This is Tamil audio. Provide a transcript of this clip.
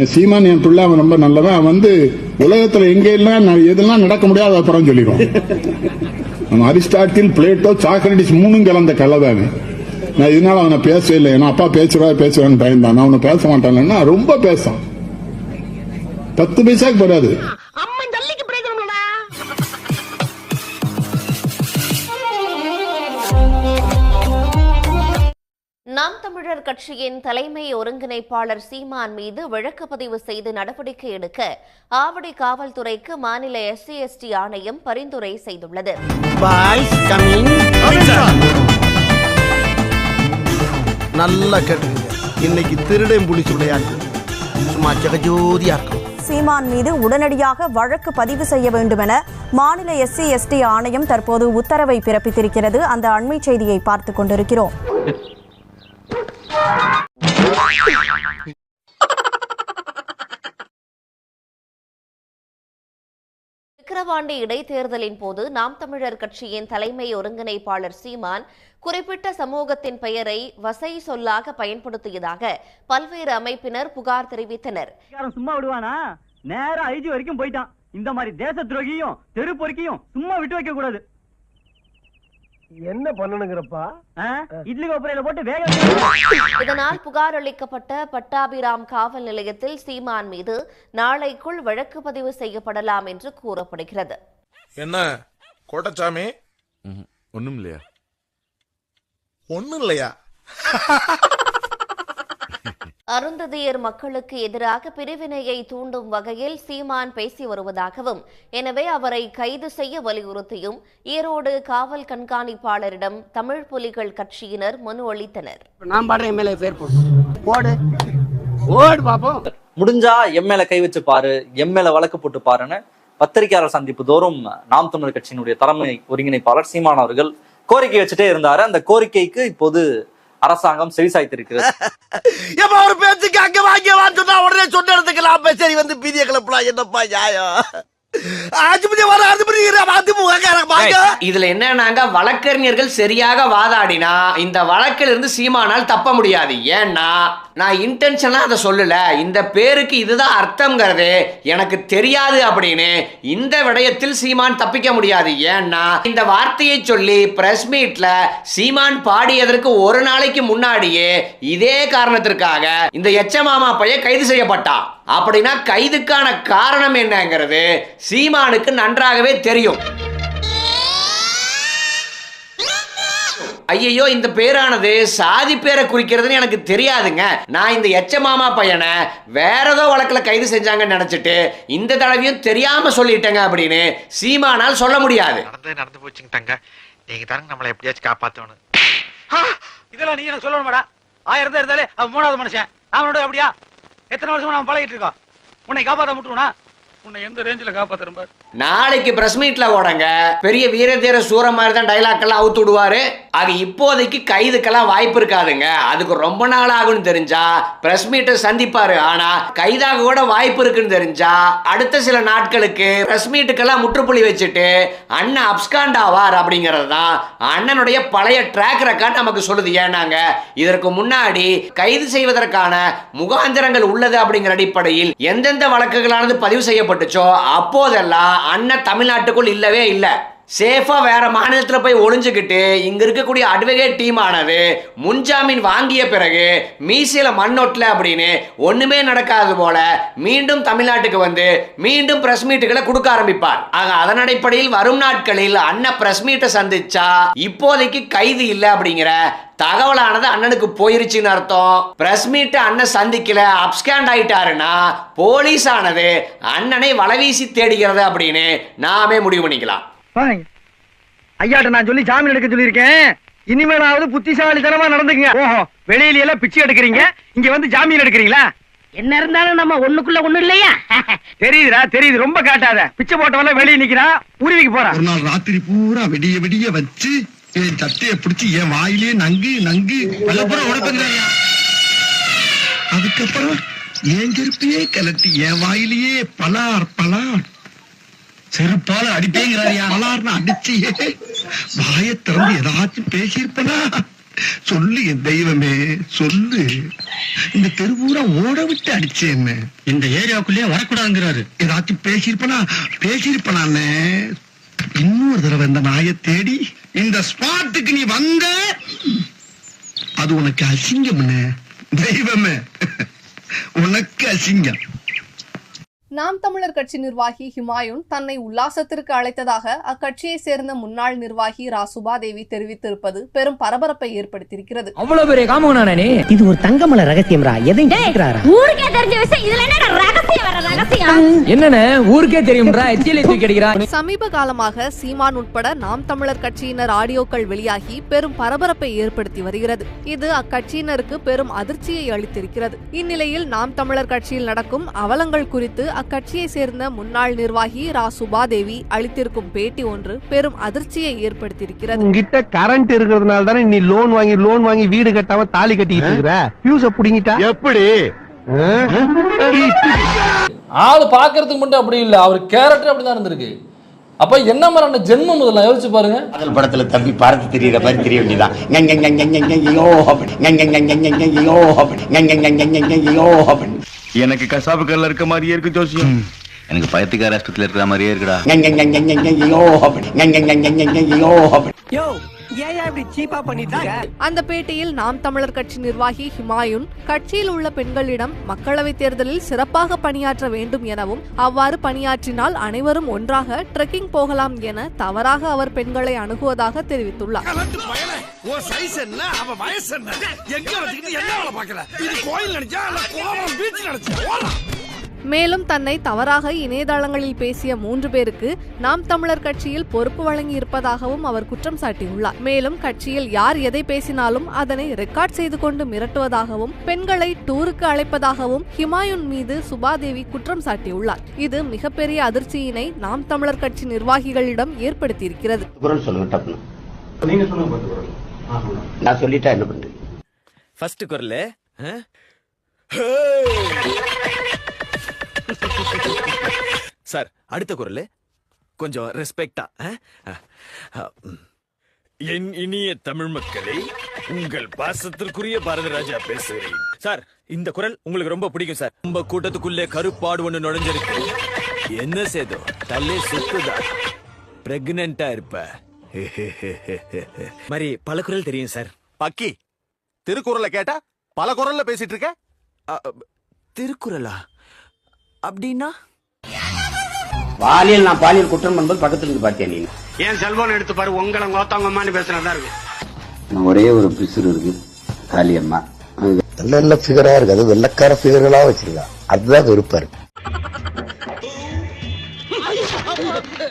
என் சீமான் என் பிள்ளை அவன் ரொம்ப நல்லவன். அவன் வந்து உலகத்துல எங்க எல்லாம் எதெல்லாம் நடக்க முடியாது அப்புறம் சொல்லிடுவான். அவன் அரிஸ்டாட்டில் பிளேட்டோ சாக்ரடிஸ் மூணும் கலந்த கலவை நான் இதனால அவனை பேசவே இல்லை. ஏன்னா அப்பா பேசுறா பேசுவான்னு பயந்தான். நான் அவனை பேச மாட்டான்னா ரொம்ப பேசான். பத்து பைசாக்கு வராது நாம் தமிழர் கட்சியின் தலைமை ஒருங்கிணைப்பாளர் சீமான் மீது வழக்கு பதிவு செய்து நடவடிக்கை எடுக்க ஆவடி காவல்துறைக்கு மாநில எஸ்சி எஸ்டி ஆணையம் பரிந்துரை செய்துள்ளது. நல்லா கேட்டுக்கங்க. இன்னைக்கு திருடன் சும்மா ஜெகஜோதியா இருக்கும். சீமான் மீது உடனடியாக வழக்கு பதிவு செய்ய வேண்டுமென மாநில எஸ்சி எஸ்டி ஆணையம் தற்போது உத்தரவை பிறப்பித்திருக்கிறது. அந்த அண்மை செய்தியை பார்த்துக் கொண்டிருக்கிறோம். விக்கிரவாண்டி இடைத்தேர்தலின் போது நாம் தமிழர் கட்சியின் தலைமை ஒருங்கிணைப்பாளர் சீமான் குறிப்பிட்ட சமூகத்தின் பெயரை வசை சொல்லாக பயன்படுத்தியதாக பல்வேறு அமைப்பினர் புகார் தெரிவித்தனர். சும்மா விடுவானா? நேரம் ஐஜி வரைக்கும் போயிட்டான். இந்த மாதிரி தேச துரோகியும் தெரு பொறுக்கியும் சும்மா விட்டு வைக்க கூடாது. என்ன பண்ணணுங்கிறப்பா? இட்லி கோப்பரையில போட்டு வேக. இதனால் புகார் அளிக்கப்பட்ட பட்டாபிராம் காவல் நிலையத்தில் சீமான் மீது நாளைக்குள் வழக்கு பதிவு செய்யப்படலாம் என்று கூறப்படுகிறது. என்ன? கோட்டச்சாமி? ஒண்ணும் இல்லையா ஒண்ணும் இல்லையா அருந்ததியர் மக்களுக்கு எதிராக பிரிவினையை தூண்டும் வகையில் சீமான் பேசி வருவதாகவும் எனவே அவரை கைது செய்ய வலியுறுத்தியும் ஈரோடு காவல் கண்காணிப்பாளரிடம் தமிழ் புலிகள் கட்சியினர் மனு அளித்தனர். நான் பாடுற எம்எல்ஏ பேர் போடு. போடு. ஓடு பாப்போம். முடிஞ்சா எம்எல்ஏ கை வச்சு பாரு எம்எல்ஏ வழக்கு போட்டு பாருன்னு பத்திரிகையாளர் சந்திப்பு தோறும் நாம் தமிழர் கட்சியினுடைய தலைமை ஒருங்கிணைப்பாளர் சீமான் அவர்கள் கோரிக்கை வச்சுட்டே இருந்தாரு. அந்த கோரிக்கைக்கு இப்போது அரசாங்கம் செவிசாய்த்திருக்கிறது எப்ப ஒரு பேச்சுக்கு அங்க வாங்க வான்னு சொன்னா உடனே சொன்ன இடத்துக்கு நான் சரி வந்து பீதிய கிளப்பலாம் என்னப்பா நியாயம்? இதுல என்னன்னாங்க வழக்கறிஞர்கள் சரியாக வாதாடினா இந்த வழக்கில் இருந்து சீமானால் தப்ப முடியாது. ஏன்னா நான் இன்டென்ஷனாக அதை சொல்லல. இந்த பேருக்கு இதுதான் அர்த்தங்கிறது எனக்கு தெரியாது அப்படின்னு இந்த விடயத்தில் சீமான் தப்பிக்க முடியாது. ஏன்னா இந்த வார்த்தையை சொல்லி பிரஸ் மீட்ல சீமான் பாடியதற்கு ஒரு நாளைக்கு முன்னாடியே இதே காரணத்திற்காக இந்த எச்சமாமா பையன் கைது செய்யப்பட்டான் அப்படின்னா கைதுக்கான காரணம் என்னங்கிறது சீமானுக்கு நன்றாகவே தெரியும். ஐயையோ இந்த பேரானது சாதி பேரை குறிக்கிறதுன்னு எனக்கு தெரியாதுங்க. நான் இந்த எச்ச மாமா பையனை வேற ஏதோ வழக்குல கைது செஞ்சாங்கன்னு நினைச்சிட்டு இந்த தடவையும் தெரியாம சொல்லிட்டேங்க அப்படின்னு சீமானால் சொல்ல முடியாது. நடந்து நடந்து போச்சுங்கிட்டாங்க நீங்க தாங்க நம்மளை எப்படியாச்சும் காப்பாத்தணும். இதெல்லாம் நீ எனக்கு சொல்லணுமாடா? ஆயிரம் இருந்தாலே அவன் மூணாவது மனுஷன். அவனோட அப்படியா? எத்தனை வருஷமா நம்ம பழகிட்டு இருக்கோம்? உன்னை காப்பாத்த முட்டுவனா உன்னை எந்த ரேஞ்சில் காப்பாத்துறேன் நாளைக்கு பிரஸ் மீட்ல ஓடங்க. பெரிய வீரதீர சூர மாதிரி தான் டைலாக் எல்லாம் அவுத்து விடுவாரு. அது இப்போதைக்கு கைதுக்கெல்லாம் வாய்ப்பு இருக்காதுங்க. அதுக்கு ரொம்ப நாள் ஆகும்னு தெரிஞ்சா பிரஸ் மீட்டை சந்திப்பாரு. ஆனா கைதாக கூட வாய்ப்பு இருக்குன்னு தெரிஞ்சா அடுத்த சில நாட்களுக்கு பிரஸ் மீட்டுக்கெல்லாம் முற்றுப்புள்ளி வச்சுட்டு அண்ணன் அப்ஸ்காண்ட் ஆவார் அப்படிங்கிறது தான் அண்ணனுடைய பழைய ட்ராக் ரெக்கார்ட் நமக்கு சொல்லுது. ஏன்னாங்க இதற்கு முன்னாடி கைது செய்வதற்கான முகாந்திரங்கள் உள்ளது அப்படிங்கிற அடிப்படையில் எந்தெந்த வழக்குகளானது பதிவு செய்யப்பட்டுச்சோ அப்போதெல்லாம் அண்ணன் தமிழ்நாட்டுக்குள் இல்லவே இல்லை. சேஃபாக வேற மாநிலத்தில் போய் ஒளிஞ்சுக்கிட்டு இங்கே இருக்கக்கூடிய அட்வொகேட் டீம் ஆனது முன்ஜாமீன் வாங்கிய பிறகு மீசையில் மண்ணொட்டல அப்படின்னு ஒன்றுமே நடக்காது போல மீண்டும் தமிழ்நாட்டுக்கு வந்து மீண்டும் பிரஸ் மீட்டுகளை கொடுக்க ஆரம்பிப்பார். ஆக அதன் அடிப்படையில் வரும் நாட்களில் அண்ணன் பிரஸ் மீட்டை சந்திச்சா இப்போதைக்கு கைது இல்லை அப்படிங்கிற தகவலானது அண்ணனுக்கு போயிருச்சுன்னு அர்த்தம். பிரஸ் மீட் அண்ணன் சந்திக்கல அப்ஸ்கேண்ட் ஆயிட்டாருன்னா போலீஸ் ஆனது அண்ணனை வலவீசி தேடுகிறது அப்படின்னு நாமே முடிவு பண்ணிக்கலாம். ஐயாட்ட நான் சொல்லி ஜாமீன் எடுக்க சொல்லியிருக்கேன். இனிமேலாவது புத்திசாலித்தனமா நடந்துக்குங்க. ஓஹோ வெளியில எல்லாம் பிச்சை எடுக்கிறீங்க. இங்க வந்து ஜாமீன் எடுக்கிறீங்களா? என்ன இருந்தாலும் நம்ம ஒண்ணுக்குள்ள ஒண்ணு இல்லையா? தெரியுதுடா தெரியுது. ரொம்ப காட்டாத. பிச்சை போட்டவெல்லாம் வெளியே நிக்கிறான் உருவிக்கு போறான் ஒரு நாள் ராத்திரி பூரா விடிய விடிய வச்சு என் சட்டைய பிடிச்சி என் வாயிலே நங்கு நங்கு பலப்புறம் உடப்பங்கிறாயா அதுக்கப்புறம் என் செருப்பையே கலட்டி என் வாயிலேயே பலார் பலார். செருப்பால அடிப்பேங்கிறாரியா? பலார்னு அடிச்சு வாயை திறந்து ஏதாச்சும் பேசியிருப்பனா? சொல்லு என் தெய்வமே சொல்லு. இந்த தெருவூரா ஓட விட்டு அடிச்சேன்னு. இந்த ஏரியாவுக்குள்ளேயே வரக்கூடாதுங்கிறாரு. ஏதாச்சும் பேசியிருப்பனா? பேசியிருப்பனானே. இன்னொரு தடவை இந்த நாயை தேடி இந்த ஸ்பாட்டுக்கு நீ வந்த அது உனக்கு அசிங்கம் தெய்வமே உனக்கு அசிங்கம். நாம் தமிழர் கட்சி நிர்வாகி ஹிமாயுன் தன்னை உல்லாசத்திற்கு அழைத்ததாக அக்கட்சியை சேர்ந்த முன்னாள் நிர்வாகி ரா சுபாதேவி தெரிவித்திருப்பது பெரும் பரபரப்பை ஏற்படுத்தியிருக்கிறது. அவ்வளவு பெரிய காமனானே இது ஒரு தங்கமல கேக்குறாரா ஊருக்கே தெரிஞ்ச விஷயம் இதுல என்ன ரகசியம் ரகசியம்? சமீப காலமாக சீமான் உட்பட நாம் தமிழர் கட்சியினர் ஆடியோக்கள் வெளியாகி பெரும் பரபரப்பை ஏற்படுத்தி வருகிறது. இது அக்கட்சியினருக்கு பெரும் அதிர்ச்சியை அளித்திருக்கிறது. இந்நிலையில் நாம் தமிழர் கட்சியில் நடக்கும் அவலங்கள் குறித்து அக்கட்சியை சேர்ந்த முன்னாள் நிர்வாகி ரா சுபாதேவி அளித்திருக்கும் பேட்டி ஒன்று பெரும் அதிர்ச்சியை ஏற்படுத்தியிருக்கிறது உங்ககிட்ட கரண்ட் இருக்கிறதுனால தானே நீ லோன் வாங்கி லோன் வாங்கி வீடு கட்டாம தாலி கட்டிட்டு இருக்கிற பியூஸ புடிங்கிட்டா எப்படி ஆளு பாக்குறதுக்கு மட்டும் அப்படி இல்ல அவர் கேரக்டர் அப்படிதான் இருந்திருக்கு அப்ப என்ன மாதிரியான ஜென்மம் முதல்ல யோசிச்சு பாருங்க அதில் படத்துல தம்பி பார்த்து தெரியுற மாதிரி தெரிய வேண்டியதான் யோ அப்படி யோ அப்படி யோ அப்படி எனக்கு கசாப்பு கல்ல இருக்க மாதிரியே இருக்கு ஜோசியம். எனக்கு பயத்துக்கார ஆஸ்பத்திரியில் இருக்கிற மாதிரியே இருக்குடா. அந்த பேட்டியில் நாம் தமிழர் கட்சி நிர்வாகி ஹிமாயுன் கட்சியில் உள்ள பெண்களிடம் மக்களவைத் தேர்தலில் சிறப்பாக பணியாற்ற வேண்டும் எனவும் அவ்வாறு பணியாற்றினால் அனைவரும் ஒன்றாக ட்ரெக்கிங் போகலாம் என தவறாக அவர் பெண்களை அணுகுவதாக தெரிவித்துள்ளார். கோயில் மேலும் தன்னை தவறாக இணையதளங்களில் பேசிய மூன்று பேருக்கு நாம் தமிழர் கட்சியில் பொறுப்பு வழங்கி இருப்பதாகவும் அவர் குற்றம் சாட்டியுள்ளார். மேலும் கட்சியில் யார் எதை பேசினாலும் அதனை ரெக்கார்ட் செய்து கொண்டு மிரட்டுவதாகவும் பெண்களை டூருக்கு அழைப்பதாகவும் ஹிமாயுன் மீது சுபாதேவி குற்றம் சாட்டியுள்ளார். இது மிகப்பெரிய அதிர்ச்சியினை நாம் தமிழர் கட்சி நிர்வாகிகளிடம் ஏற்படுத்தியிருக்கிறது. நான் சொல்லிட்டா என்ன ஃபர்ஸ்ட் குரல் சார் அடுத்த குரல். கொஞ்சம் ரெஸ்பெக்டா என் இனிய தமிழ் மக்களே உங்கள் பாசத்திற்குரிய பாரத ராஜா பேசுகிறேன். சார் இந்த குரல் உங்களுக்கு ரொம்ப பிடிக்கும் சார். நம்ம கூட்டத்துக்குள்ளே கருப்பாடு ஒண்ணு நுழைஞ்சிருக்கு. என்ன சேதோ? தல்லே சுத்துதா? பிரெக்னண்டா இருப்ப. மாதிரி பல குரல் தெரியும் சார். பக்கி திருக்குறளை கேட்டா பல குரல்ல பேசிட்டு இருக்க? திருக்குறளா? அப்படின்னா? பாலியல் நான் பாலியல் குற்றம் பண்ணும்போது பக்கத்துல இருந்து பாத்தியா நீ? ஏன் செல்போன் எடுத்து பாரு உங்களை கோத்தாங்கம்மான்னு பேசுறதா இருக்கு. ஒரே ஒரு பிசுறு இருக்கு காளியம்மா. நல்ல நல்ல ஃபிகரா இருக்கு. அது வெள்ளக்கார ஃபிகர்களா வச்சிருக்கா. அதுதான் வெறுப்பா இருக்கு.